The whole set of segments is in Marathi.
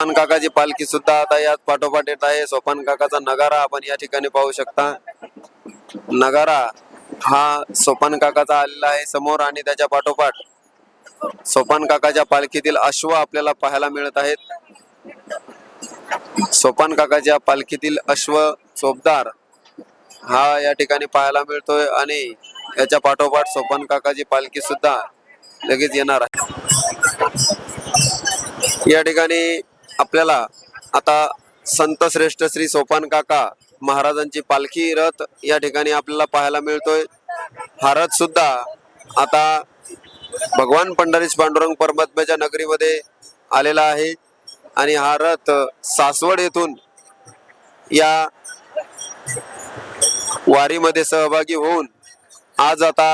सोपान काकाची पालखी सुद्धा आता यात पाठोपाठ येत आहे. सोपान काकाचा नगारा आपण या ठिकाणी पाहू शकता. नगारा हा सोपान काकाचा आलेला आहे समोर आणि त्याच्या पाठोपाठ सोपान काकाच्या पालखीतील अश्व आपल्याला पाहायला मिळत आहेत. सोपान काकाच्या पालखीतील अश्व चोपदार हा या ठिकाणी पाहायला मिळतोय आणि याच्या पाठोपाठ सोपान काकाची पालखी सुद्धा लगेच येणार आहे. या ठिकाणी आपल्याला आता संत श्रेष्ठ श्री सोपान काका महाराजांची पालखी रथ या ठिकाणी आपल्याला पाहायला मिळतोय. हा रथ सुद्धा आता भगवान पंढरीश पांडुरंग परमात्म्याच्या नगरीमध्ये आलेला आहे आणि हा रथ सासवड येथून या वारीमध्ये सहभागी होऊन आज आता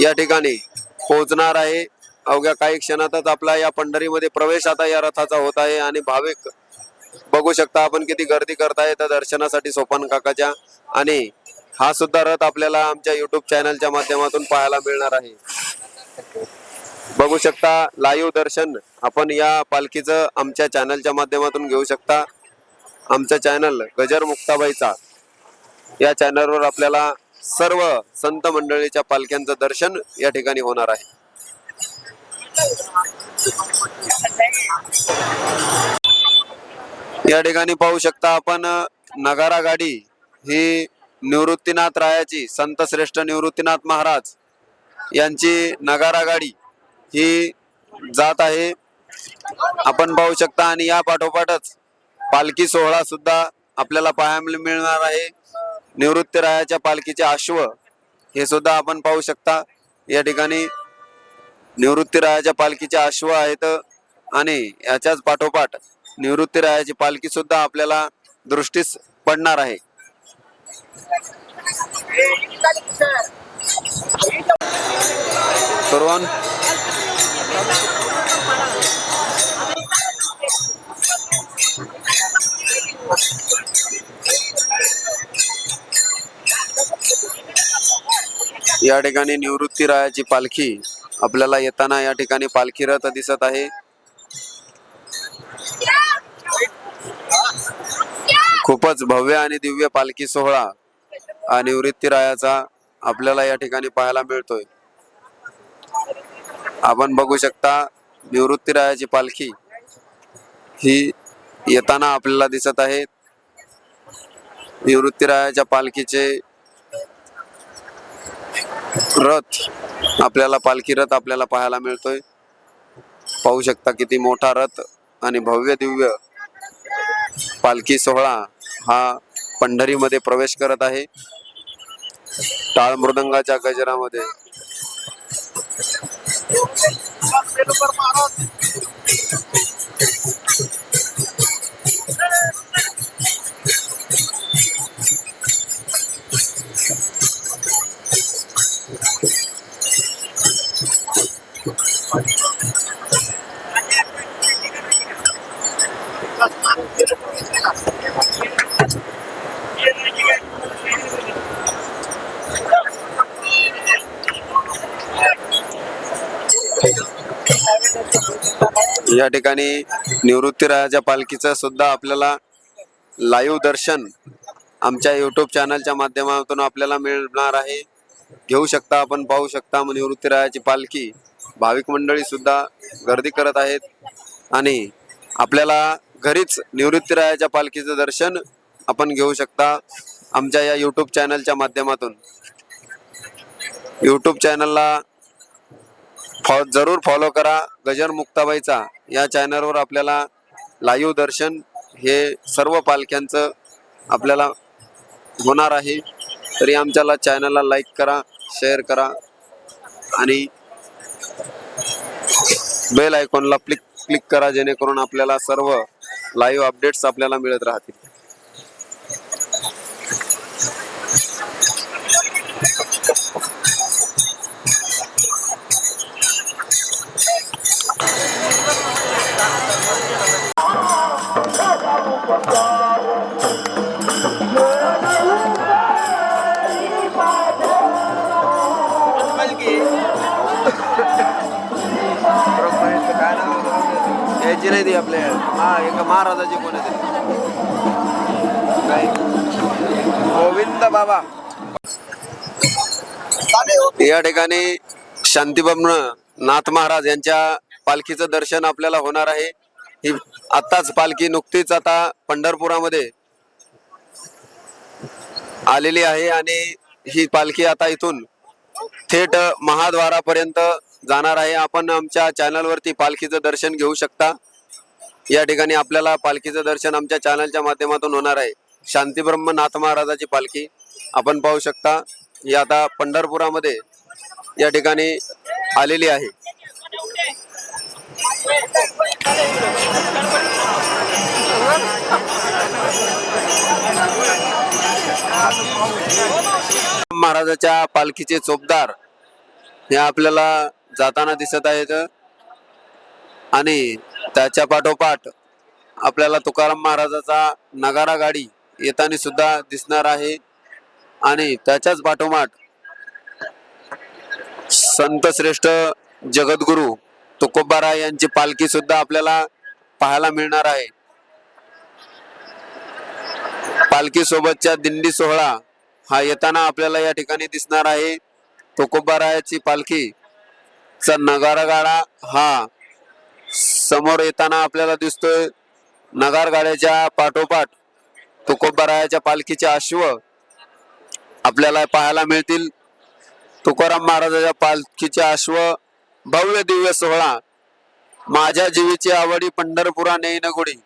या ठिकाणी पोहोचणार आहे. अवघ्या काही क्षणातच आपला या पंढरीमध्ये प्रवेश आता या रथाचा होत आहे आणि भाविक बघू शकता आपण किती गर्दी करताय त्या दर्शनासाठी सोपान काकाच्या. आणि हा सुद्धा रथ आपल्याला आमच्या युट्यूब चॅनलच्या माध्यमातून पाहायला मिळणार आहे. बघू शकता लाईव्ह दर्शन आपण या पालखीचं आमच्या चॅनलच्या माध्यमातून घेऊ शकता. आमचं चॅनल गजर मुक्ताबाईचा. या चॅनलवर आपल्याला सर्व संत मंडळीच्या पालख्यांचं दर्शन या ठिकाणी होणार आहे. या ठिकाणी पाहू शकता आपण नगारा गाडी ही निवृत्तीनाथ रायाची संत श्रेष्ठ निवृत्तीनाथ महाराज यांची नगारा गाडी ही जात आहे. आपण पाहू शकता आणि या पाठोपाठच पालखी सोहळा सुद्धा आपल्याला पाहायला मिळणार आहे. निवृत्ती रायाच्या पालखीचे अश्व हे सुद्धा आपण पाहू शकता. या ठिकाणी निवृत्तीरायाच्या पालखीच्या पालखीचे अश्व आहेत आणि याच्याच पाठोपाठ निवृत्तीरायाची पालखी सुद्धा आपल्याला दृष्टीस पडणार आहे. करून या ठिकाणी निवृत्ती रायाची पालखी आपल्याला येताना या ठिकाणी पालखी रथ दिसत आहे. खूपच भव्य आणि दिव्य पालखी सोहळा हा निवृत्ती रायाचा आपल्याला या ठिकाणी पाहायला मिळतोय. आपण बघू शकता निवृत्ती रायाची पालखी ही येताना आपल्याला दिसत आहे. निवृत्ती रायाच्या पालखीचे रथ आपल्याला पालखी रथ आपल्याला पाहायला मिळतोय. पाहू शकता किती मोठा रथ आणि भव्य दिव्य पालखी सोहळा हा पंढरीमध्ये प्रवेश करत आहे. टाळ मृदंगाच्या गजरामध्ये. या ठिकाणी निवृत्तीरायाच्या पालखीचं सुद्धा आपल्याला लाईव्ह दर्शन आमच्या युट्यूब चॅनलच्या माध्यमातून आपल्याला मिळणार आहे. घेऊ शकता आपण पाहू शकता निवृत्तीरायाची पालखी. भाविक मंडळी सुद्धा गर्दी करत आहेत. आणि आपल्याला घरीच निवृत्तीरायाच्या पालखीचं दर्शन आपण घेऊ शकता आमच्या या युट्यूब चॅनलच्या माध्यमातून. युट्यूब चॅनलला फॉ जरूर फॉलो करा. गजर मुक्ताबाईचा या चॅनलवर आपल्याला लाईव्ह दर्शन हे सर्व पालख्यांचं आपल्याला होणार आहे. तरी आमच्याला चॅनलला लाईक करा शेअर करा आणि बेल आयकॉनला क्लिक क्लिक करा जेणेकरून आपल्याला सर्व लाईव्ह अपडेट्स आपल्याला मिळत राहतील. याची नाही ती आपल्या हा एका महाराजाची कोण गोविंद बाबा. या ठिकाणी शांतीबाबन नाथ महाराज यांच्या पालखीचं दर्शन आपल्याला होणार आहे. ही आताच पालखी नुकतीच आता पंढरपुरामध्ये आलेली आहे आणि ही पालखी आता इथून थेट महाद्वारापर्यंत जाणार आहे. आपण आमच्या चॅनलवरती पालखीचं दर्शन घेऊ शकता. या ठिकाणी आपल्याला पालखीचं दर्शन आमच्या चॅनलच्या माध्यमातून होणार आहे. शांतीब्रह्म नाथ महाराजाची पालखी आपण पाहू शकता. ही आता पंढरपुरामध्ये या ठिकाणी आलेली आहे. महाराजाच्या पालखीचे चोपदार हे आपल्याला जाताना दिसत आहेत आणि त्याच्या पाठोपाठ आपल्याला तुकाराम महाराजाचा नगारा गाडी येताना सुद्धा दिसणार आहे. आणि त्याच्याच पाठोपाठ संत श्रेष्ठ जगद्गुरु तुकोबारा यांची पालखी सुद्धा आपल्याला पाहायला मिळणार आहे. पालखी सोबतच्या दिंडी सोहळा हा येताना आपल्याला या ठिकाणी दिसणार आहे. तुकोबारायाची पालखी चा नगारा गाडा हा समोर येताना आपल्याला दिसतोय. नगार गाड्याच्या पाठोपाठ तुकोबरायाच्या पालखीचे अश्व आपल्याला पाहायला मिळतील. तुकाराम महाराजाच्या पालखीचे अश्व भव्य दिव्य सोहळा. माझ्या जीवीची आवडी पंढरपुरा नेईन गुडी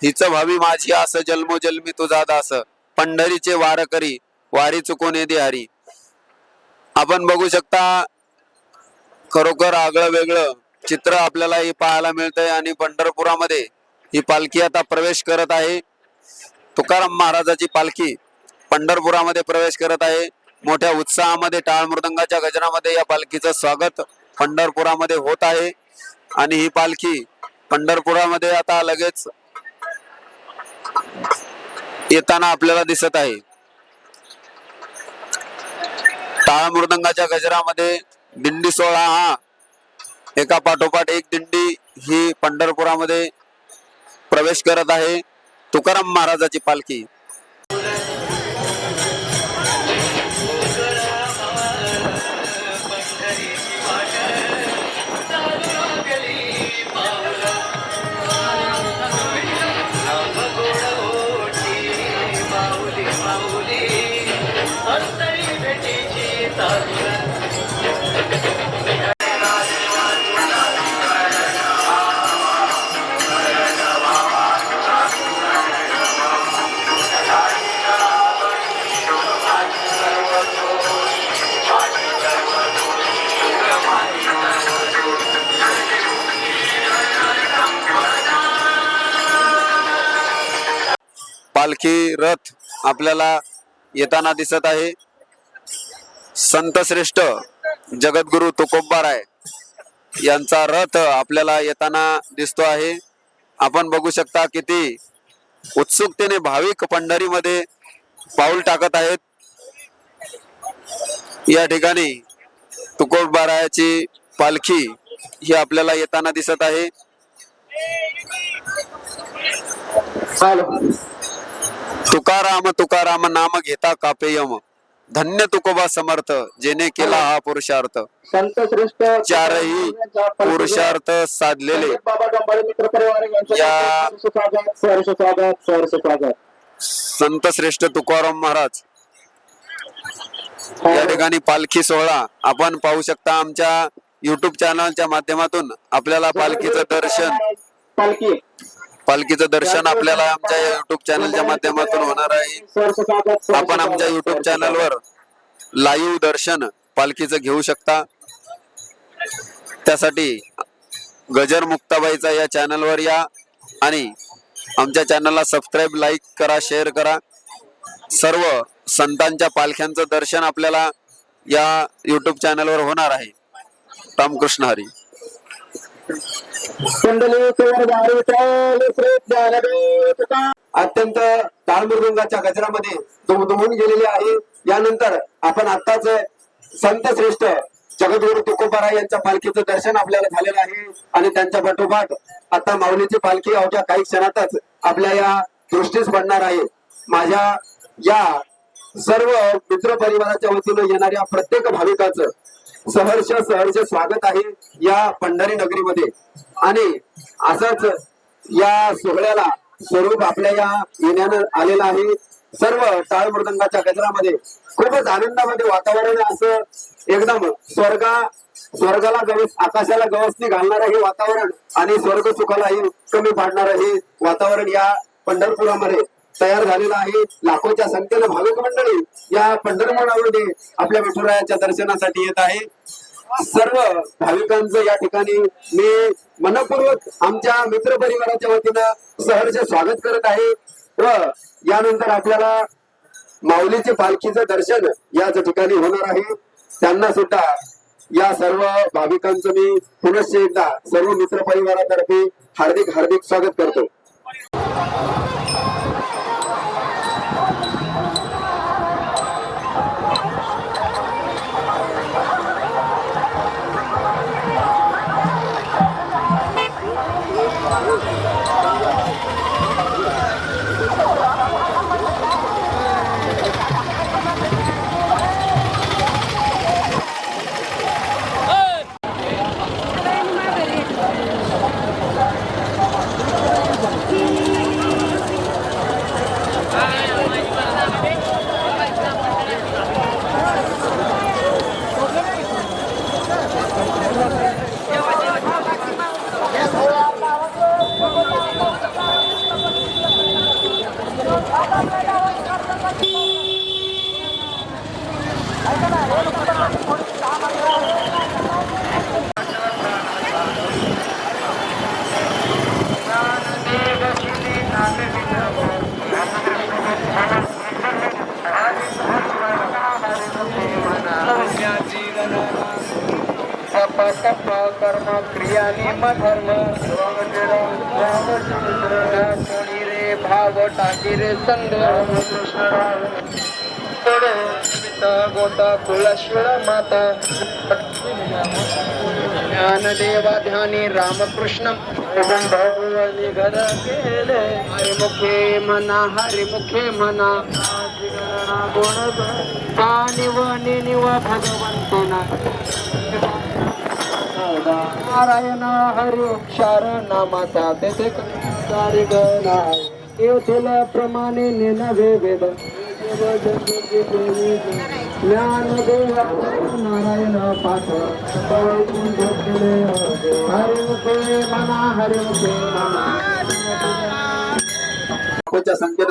हिच भावी माझी आस जन्मोजन्मी तुझा दास. पंढरीचे वार करी वारी चुकून येते हरी. आपण बघू शकता खरोखर आगळं वेगळं चित्र आपल्याला हे पाहायला मिळतंय आणि पंढरपुरामध्ये ही पालखी आता प्रवेश करत आहे. तुकाराम महाराजाची पालखी पंढरपुरामध्ये प्रवेश करत आहे. मोठ्या उत्साहामध्ये टाळ मृदंगाच्या गजरामध्ये या पालखीचं स्वागत पंढरपुरामध्ये होत आहे. आणि ही पालखी पंढरपुरामध्ये आता लगेच येताना आपल्याला दिसत आहे. टाळ मृदंगाच्या गजरामध्ये दिंडी सोहळा हा. एका पाठोपाठ एक दिंडी ही पंढरपुरामध्ये प्रवेश करत आहे. तुकाराम महाराजाची पालखी. पालखी आपल्याला येताना दिसत आहे. संत श्रेष्ठ जगद्गुरु तुकोब्बा राय यांचा रथ आपल्याला येताना दिसतो आहे. आपण बघू शकता किती उत्सुकतेने भाविक पंढरीमध्ये पाऊल टाकत आहेत. या ठिकाणी तुकोबारायाची पालखी ही आपल्याला येताना दिसत आहे. तुकाराम तुकाराम नाम घेता कापेयम. धन्य तुकोबा समर्थ जेने केला हा पुरुषार्थ. संत श्रेष्ठ चारही पुरुषार्थ साधलेले. या- संत श्रेष्ठ तुकाराम महाराज. या ठिकाणी पालखी सोहळा आपण पाहू शकता आमच्या युट्यूब चॅनलच्या माध्यमातून आपल्याला पालखीचं दर्शन. पालखी. पालखीचं दर्शन आपल्याला आमच्या युट्यूब चॅनलच्या माध्यमातून होणार आहे. आपण आमच्या युट्यूब चॅनलवर लाईव्ह दर्शन पालखीचं घेऊ शकता. त्यासाठी गजर मुक्ताबाईचा या चॅनलवर या आणि आमच्या चॅनलला सबस्क्राईब लाईक करा शेअर करा. सर्व संतांच्या पालख्यांचं दर्शन आपल्याला या युट्यूब चॅनलवर होणार आहे. रामकृष्ण हरी. अत्यंत ताळमृदंगाच्या गजरामध्ये दुमदुमून गेलेले आहे. यानंतर आपण आत्ताच संत श्रेष्ठ जगद्गुरु तुकोबाराय यांच्या पालखीचं दर्शन आपल्याला झालेलं आहे. आणि त्यांच्या पाठोपाठ आता माऊलीची पालखी अवघ्या काही क्षणातच आपल्या या दृष्टीस पडणार आहे. माझ्या या सर्व मित्र परिवाराच्या वतीनं येणाऱ्या प्रत्येक भाविकाचं सहर्ष सहर्ष स्वागत आहे या पंढरी नगरीमध्ये. आणि असंच या सोहळ्याला स्वरूप आपल्या या येण्यानं आलेलं आहे. सर्व टाळ मृदंगाच्या गजरामध्ये खूपच आनंदामध्ये वातावरण असं एकदम स्वर्गा स्वर्गाला गवस आकाशाला गवसणी घालणार हे वातावरण आणि स्वर्ग सुखालाही कमी पाडणार हे वातावरण या पंढरपुरामध्ये तयार झालेलं आहे. लाखोच्या संख्येनं भाविक मंडळी या पंढरपुरामध्ये आपल्या विठुरायाच्या दर्शनासाठी येत आहे. सर्व भाविकांचं या ठिकाणी मी मनपूर्वक आमच्या मित्र परिवाराच्या वतीनं सहर्ष स्वागत करत आहे व यानंतर आपल्याला माऊलीचे पालखीचं दर्शन याच ठिकाणी होणार आहे. त्यांना सुद्धा या सर्व भाविकांचं मी पुनश्च एकदा सर्व मित्र परिवारातर्फे हार्दिक हार्दिक स्वागत करतो. टप कर्म क्रियानी धर्म कोणी रे भाव टाकी रे संग गोता कुलश्वर माता। ज्ञानदेवा ध्यानी रामकृष्ण। घर केले। हरिमुखे म्हणा हरिमुखे म्हणा गुण निव निव भगवंतना। नारायण हरी क्षार नामाचा तेथे सारी गणा. येथील प्रमाणे नवे वेद. ज्ञान देव नारायण पाठ. हरिमुखे मना हरिमुखे मना.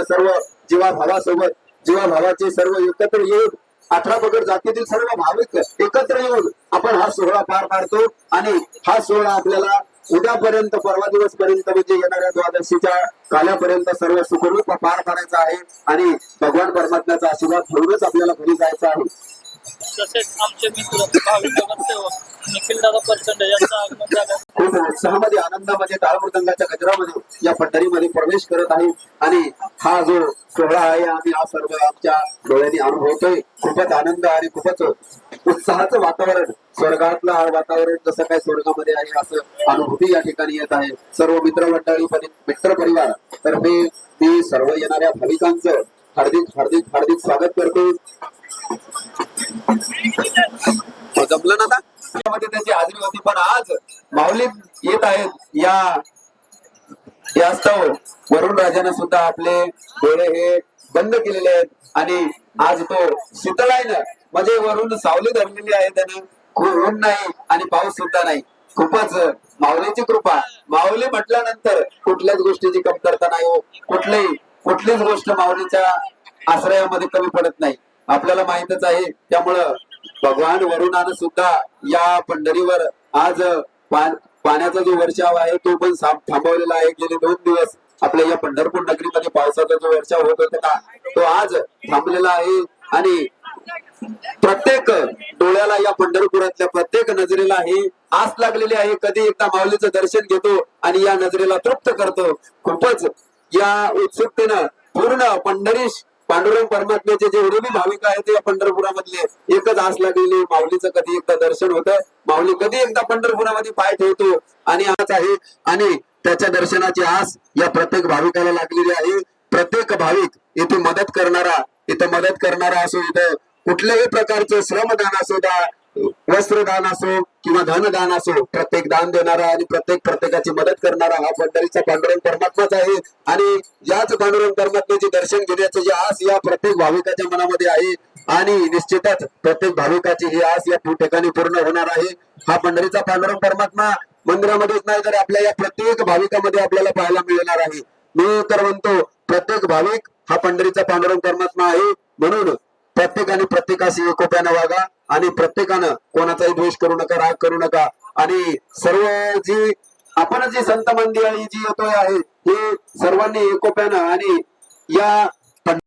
सर्व जीवा भावासोबत जीवा भावाचे सर्व एकत्र येऊन अठरा पगड जातीतील सर्व भाविक एकत्र येऊन आपण हा सोहळा पार पाडतो आणि हा सोहळा आपल्याला उद्यापर्यंत परवा दिवस पर्यंत म्हणजे येणाऱ्या द्वादशीच्या काल्यापर्यंत सर्व सुखरूप पार पाडायचा आहे आणि भगवान परमात्म्याचा आशीर्वाद घेऊनच आपल्याला घरी जायचं आहे. तसेच आमचे मित्र निखिल दादा प्रचंड यांचं आगमन झालं. खूप उत्साहामध्ये आनंदामध्ये टाळमृदंगाच्या गजरामध्ये या पठारीमध्ये प्रवेश करत आहे. आणि हा जो सोहळा आहे आम्ही हा सर्व आमच्या डोळ्यांनी अनुभवतोय. खूपच आनंद आणि खूपच उत्साहाचं वातावरण स्वर्गातलं हा वातावरण जसं काय स्वर्गामध्ये आहे असं अनुभूती या ठिकाणी येत आहे. सर्व मित्र मंडळी मित्र परिवार तर्फे मी सर्व येणाऱ्या भाविकांचं हार्दिक हार्दिक हार्दिक स्वागत करतो. माऊली येत आहेत. या यास्तव वरुण राजाने सुद्धा आपले डोळे हे बंद केलेले आहेत. आणि आज तो शीतल आहे ना म्हणजे वरून सावली धरलेली आहे त्यानं. ऊन नाही आणि पाऊस सुद्धा नाही. खूपच माऊलीची कृपा. माऊली म्हटल्यानंतर कुठल्याच गोष्टीची कमतरता नाही हो. कुठलीही कुठलीच गोष्ट माऊलीच्या आश्रयामध्ये कमी पडत नाही. आपल्याला माहितच आहे. त्यामुळं भगवान वरुणानं सुद्धा या पंढरीवर आज पाण्याचा जो वर्षाव आहे तो पण थांबवलेला आहे. गेले दोन दिवस आपल्या या पंढरपूर नगरीमध्ये पावसाचा जो वर्षाव होत होता तो आज थांबलेला आहे. आणि प्रत्येक डोळ्याला या पंढरपुरातल्या प्रत्येक नजरेला ही आस लागलेली आहे. कधी एकदा माऊलीचं दर्शन घेतो आणि या नजरेला तृप्त करतो. खूपच या उत्सुकतेनं पूर्ण पंढरीश पांडुरंग परमात्म्याचे जेवढे बी भाविक आहेत ते या पंढरपुरामधले एकच आस लागलेली. माऊलीचं कधी एकदा दर्शन होतं. माऊली कधी एकदा पंढरपुरामध्ये पाय ठेवतो आणि आज आहे. आणि त्याच्या दर्शनाची आस या प्रत्येक भाविकाला लागलेली आहे. प्रत्येक भाविक इथे मदत करणारा इथं मदत करणारा असो इथं कुठल्याही प्रकारचं श्रमदान असो द्या वस्त्रदान असो किंवा धनदान असो प्रत्येक दान देणारा आणि प्रत्येक प्रत्येकाची मदत करणारा हा पंढरीचा पांडुरंग परमात्माच आहे. आणि याच पांडुरंग परमात्म्याचे दर्शन घेण्याची जे आस या प्रत्येक भाविकाच्या मनामध्ये आहे आणि निश्चितच प्रत्येक भाविकाची ही आस या ठिकाणी पूर्ण होणार आहे. हा पंढरीचा पांडुरंग परमात्मा मंदिरामध्येच नाही तर आपल्या या प्रत्येक भाविकामध्ये आपल्याला पाहायला मिळणार आहे. मी तर म्हणतो प्रत्येक भाविक हा पंढरीचा पांडुरंग परमात्मा आहे. म्हणून प्रत्येकाने प्रत्येकाशी एकोप्यानं वागा आणि प्रत्येकानं कोणाचाही द्वेष करू नका राग करू नका. आणि सर्व जी आपण जी संत मंडळी जी येतोय आहे हे सर्वांनी एकोप्यानं आणि या